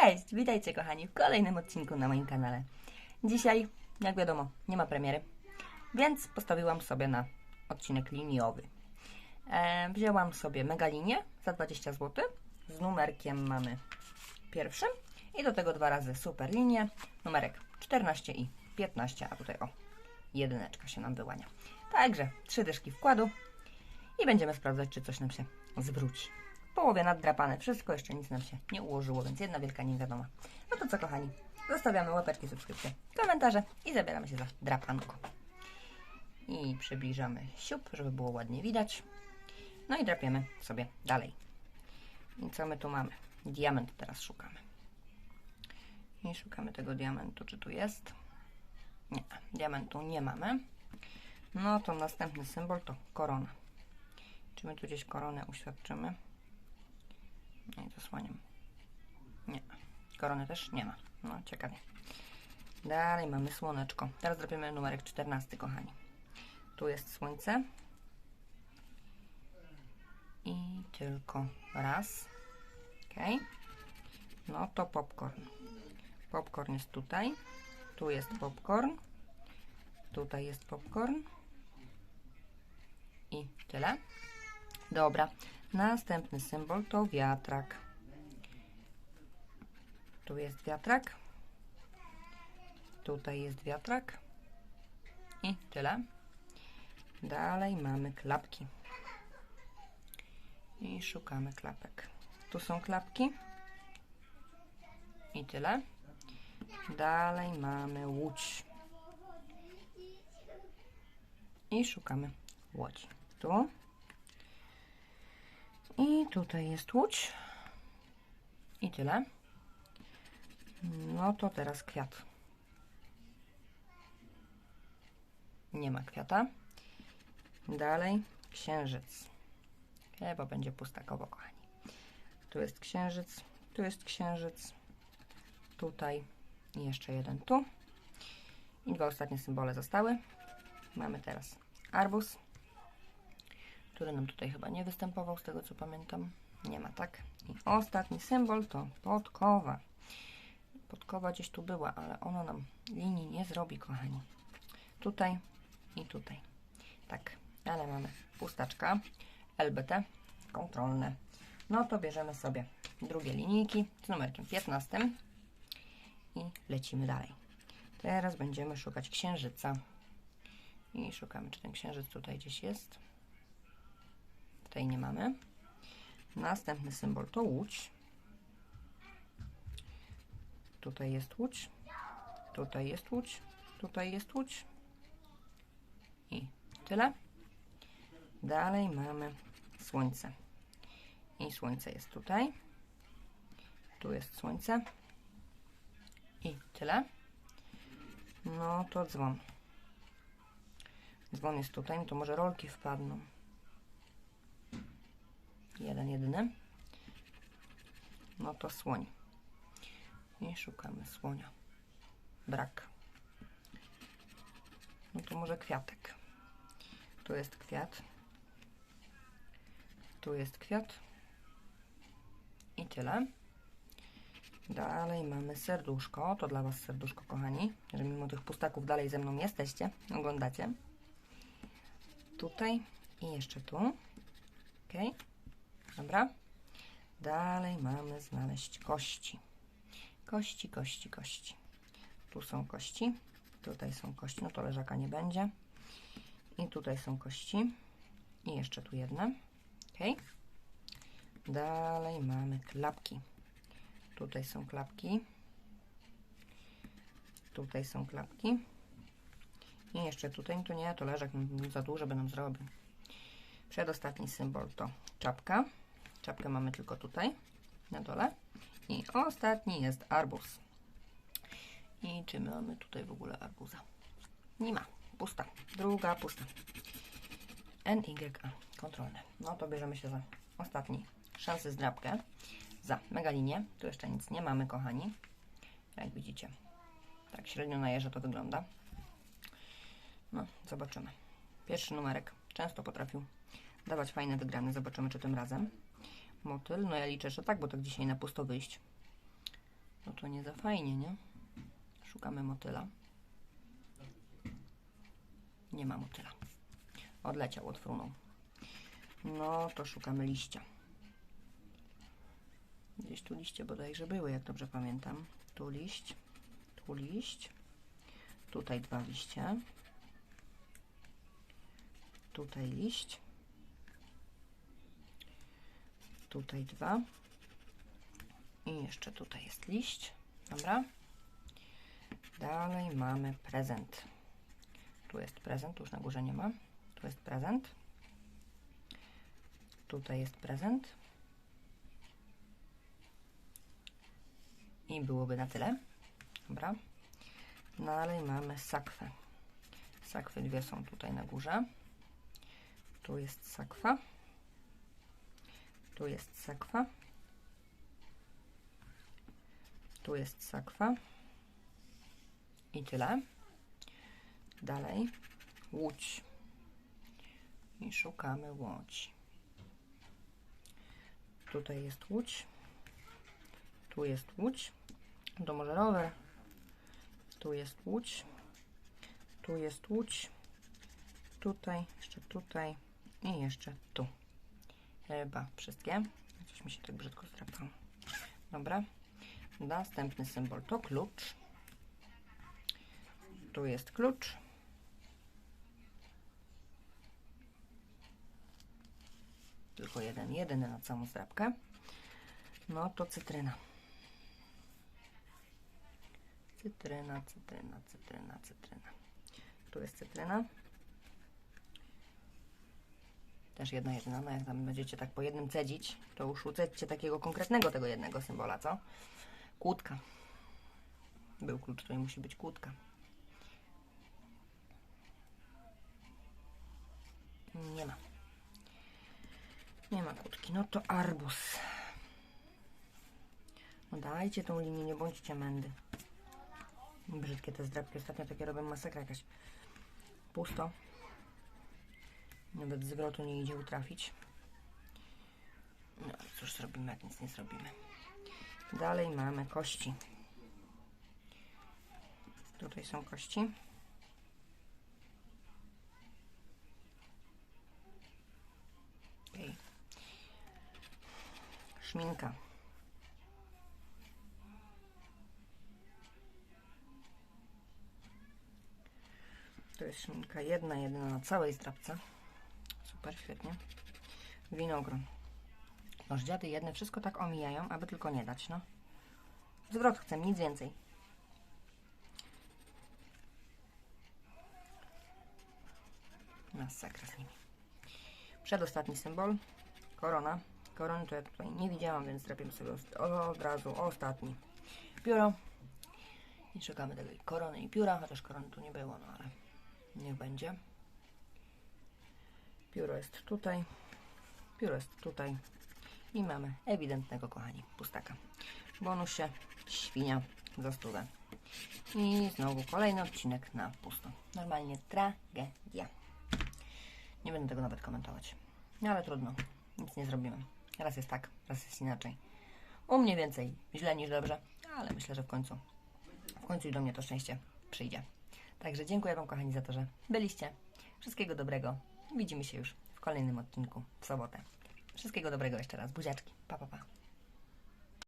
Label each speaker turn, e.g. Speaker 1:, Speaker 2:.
Speaker 1: Cześć, witajcie kochani w kolejnym odcinku na moim kanale. Dzisiaj, jak wiadomo, nie ma premiery, więc postawiłam sobie na odcinek liniowy. E, wzięłam sobie megalinię za 20 zł, z numerkiem mamy pierwszym i do tego dwa razy super linię, numerek 14 i 15, a tutaj o, jedyneczka się nam wyłania. Także trzy dyszki wkładu i będziemy sprawdzać, czy coś nam się zwróci. Połowie naddrapane wszystko, jeszcze nic nam się nie ułożyło, więc jedna wielka niewiadoma. No to co kochani, zostawiamy łapeczki, subskrypcje, komentarze i zabieramy się za drapanko. I przybliżamy siup, żeby było ładnie widać. No i drapiemy sobie dalej. I co my tu mamy? Diament teraz szukamy. I szukamy tego diamentu, czy tu jest? Nie, diamentu nie mamy. No to następny symbol to korona. Czy my tu gdzieś koronę uświadczymy? Nie, zasłaniam. Nie. Korony też nie ma. No, ciekawie. Dalej mamy słoneczko. Teraz zrobimy numerek 14, kochani. Tu jest słońce. I tylko raz. Ok. No to popcorn. Popcorn jest tutaj. Tu jest popcorn. Tutaj jest popcorn. I tyle. Dobra. Następny symbol to wiatrak. Tu jest wiatrak. Tutaj jest wiatrak. I tyle. Dalej mamy klapki. I szukamy klapek. Tu są klapki. I tyle. Dalej mamy łódź. I szukamy łodzi. Tu. I tutaj jest łódź. I tyle. No to teraz kwiat. Nie ma kwiata. Dalej księżyc. Chyba będzie pustakowo, kochani. Tu jest księżyc, tu jest księżyc, tutaj i jeszcze jeden tu. I dwa ostatnie symbole zostały. Mamy teraz arbuz, który nam tutaj chyba nie występował, z tego co pamiętam. Nie ma, tak? I ostatni symbol to podkowa. Podkowa gdzieś tu była, ale ona nam linii nie zrobi, kochani. Tutaj i tutaj. Tak, ale mamy pustaczka, LBT, kontrolne. No to bierzemy sobie drugie linijki z numerkiem 15 i lecimy dalej. Teraz będziemy szukać księżyca. I szukamy, czy ten księżyc tutaj gdzieś jest. Tutaj nie mamy. Następny symbol to łódź. Tutaj jest łódź. Tutaj jest łódź. Tutaj jest łódź. I tyle. Dalej mamy słońce. I słońce jest tutaj. Tu jest słońce. I tyle. No to dzwon. Dzwon jest tutaj, no to może rolki wpadną. Jeden, jedyny. No to słoń. I szukamy słonia. Brak. No to może kwiatek. Tu jest kwiat. Tu jest kwiat. I tyle. Dalej mamy serduszko. To dla Was serduszko, kochani. Że mimo tych pustaków dalej ze mną jesteście, oglądacie. Tutaj i jeszcze tu. Ok. Dobra. Dalej mamy znaleźć kości. Kości, kości, kości. Tu są kości. Tutaj są kości. No to leżaka nie będzie. I tutaj są kości. I jeszcze tu jedne. Ok. Dalej mamy klapki. Tutaj są klapki. Tutaj są klapki. I jeszcze tutaj, no to nie, to leżak za duże by nam zrobił. Przedostatni symbol to czapka. Czapkę mamy tylko tutaj, na dole. I ostatni jest arbuz. I czy my mamy tutaj w ogóle arbuza? Nie ma. Pusta. Druga pusta. N, Y, A. Kontrolne. No to bierzemy się za ostatni szansy zdrabkę. Za megalinię. Tu jeszcze nic nie mamy, kochani. Jak widzicie. Tak średnio na jeże to wygląda. No, zobaczymy. Pierwszy numerek często potrafił dawać fajne wygrane. Zobaczymy, czy tym razem. Motyl, no ja liczę, że tak, bo tak dzisiaj na pusto wyjść. No to nie za fajnie, nie? Szukamy motyla. Nie ma motyla. Odleciał, odfrunął. No to szukamy liścia. Gdzieś tu liście bodajże były, jak dobrze pamiętam. Tu liść, tu liść. Tutaj dwa liście. Tutaj liść. Tutaj dwa. I jeszcze tutaj jest liść. Dobra. Dalej mamy prezent. Tu jest prezent, już na górze nie ma. Tu jest prezent. Tutaj jest prezent. I byłoby na tyle. Dobra. Dalej mamy sakwę. Sakwy dwie są tutaj na górze. Tu jest sakwa. Tu jest sakwa. Tu jest sakwa. I tyle. Dalej łódź. I szukamy łodzi. Tutaj jest łódź. Tu jest łódź. To może rower. Tu jest łódź. Tu jest łódź. Tutaj, jeszcze tutaj i jeszcze tu. Chyba wszystkie. Coś mi się tak brzydko zdrapało. Dobra. Następny symbol to klucz. Tu jest klucz. Tylko jeden, jedyny na całą zdrabkę. No to cytryna. Cytryna, cytryna, cytryna, cytryna. Tu jest cytryna. Też jedna jedyna, no jak tam będziecie tak po jednym cedzić, to już ucedźcie takiego konkretnego tego jednego symbola, co? Kłódka. Był klucz, to nie musi być kłódka. Nie ma. Nie ma kłódki. No to arbus. No dajcie tą linię, nie bądźcie mędy. Brzydkie te zdrabki. Ostatnio takie robią masakra jakaś. Pusto. Nawet zwrotu nie idzie utrafić. No ale cóż zrobimy, jak nic nie zrobimy. Dalej mamy kości. Tutaj są kości. Okej. Szminka. To jest szminka jedna, jedyna na całej zdrabce. Super, świetnie. Winogron. Noż dziady jedne wszystko tak omijają, aby tylko nie dać, no. Zwrot chcę, nic więcej. Masakra z nimi. Przedostatni symbol. Korona. Korony to ja tutaj nie widziałam, więc zrobimy sobie od, razu ostatni. Pióro. I szukamy tego korony i pióra, chociaż korony tu nie było, no ale niech będzie. Pióro jest tutaj. Pióro jest tutaj. I mamy ewidentnego, kochani, pustaka. Bonusie świnia za stówę. I znowu kolejny odcinek na pusto. Normalnie tragedia. Nie będę tego nawet komentować. No ale trudno. Nic nie zrobimy. Raz jest tak, raz jest inaczej. U mnie więcej źle niż dobrze, ale myślę, że w końcu, w końcu i do mnie to szczęście przyjdzie. Także dziękuję Wam, kochani, za to, że byliście. Wszystkiego dobrego. Widzimy się już w kolejnym odcinku w sobotę. Wszystkiego dobrego jeszcze raz. Buziaczki. Pa, pa, pa.